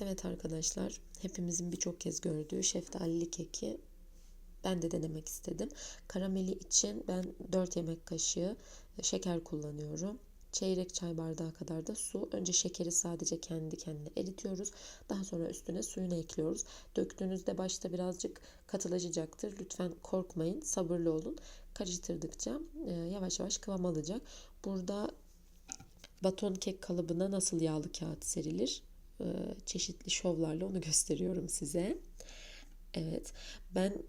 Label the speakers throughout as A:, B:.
A: Evet arkadaşlar, hepimizin birçok kez gördüğü şeftalili keki ben de denemek istedim. Karameli için ben 4 yemek kaşığı şeker kullanıyorum. Çeyrek çay bardağı kadar da su. Önce şekeri sadece kendi kendine eritiyoruz. Daha sonra üstüne suyunu ekliyoruz. Döktüğünüzde başta birazcık katılaşacaktır. Lütfen korkmayın, sabırlı olun. Karıştırdıkça e, yavaş yavaş kıvam alacak. Burada baton kek kalıbına nasıl yağlı kağıt serilir? E, çeşitli şovlarla onu gösteriyorum size. Evet, ben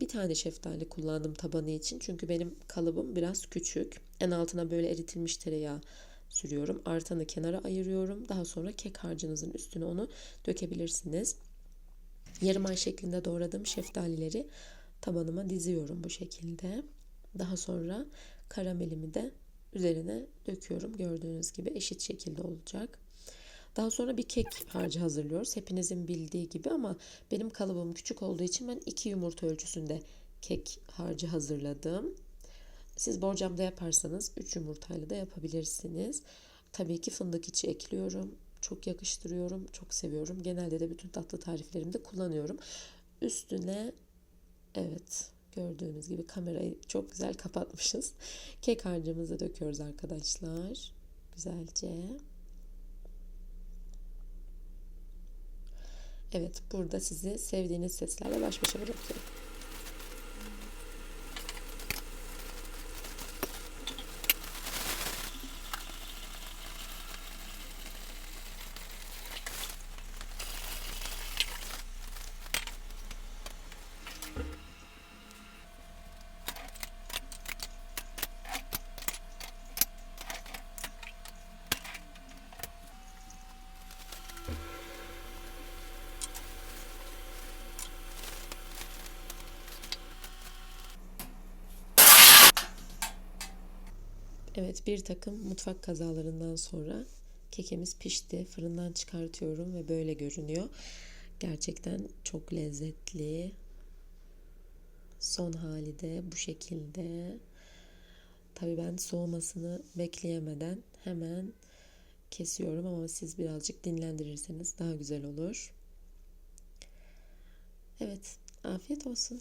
A: bir tane şeftali kullandım tabanı için. Çünkü benim kalıbım biraz küçük. En altına böyle eritilmiş tereyağı sürüyorum. Artanı kenara ayırıyorum. Daha sonra kek harcınızın üstüne onu dökebilirsiniz. Yarım ay şeklinde doğradığım şeftalileri tabanıma diziyorum bu şekilde. Daha sonra karamelimi de üzerine döküyorum. Gördüğünüz gibi eşit şekilde olacak. Daha sonra bir kek harcı hazırlıyoruz. Hepinizin bildiği gibi ama benim kalıbım küçük olduğu için ben iki yumurta ölçüsünde kek harcı hazırladım. Siz borcamda yaparsanız 3 yumurtayla da yapabilirsiniz. Tabii ki fındık içi ekliyorum. Çok yakıştırıyorum. Çok seviyorum. Genelde de bütün tatlı tariflerimde kullanıyorum. Üstüne evet gördüğünüz gibi kamerayı çok güzel kapatmışız. Kek harcımızı döküyoruz arkadaşlar. Güzelce. Evet, burada sizi sevdiğiniz seslerle baş başa bırakıyorum. Evet, bir takım mutfak kazalarından sonra kekimiz pişti. Fırından çıkartıyorum ve böyle görünüyor. Gerçekten çok lezzetli. Son hali de bu şekilde. Tabii ben soğumasını bekleyemeden hemen kesiyorum ama siz birazcık dinlendirirseniz daha güzel olur. Evet, afiyet olsun.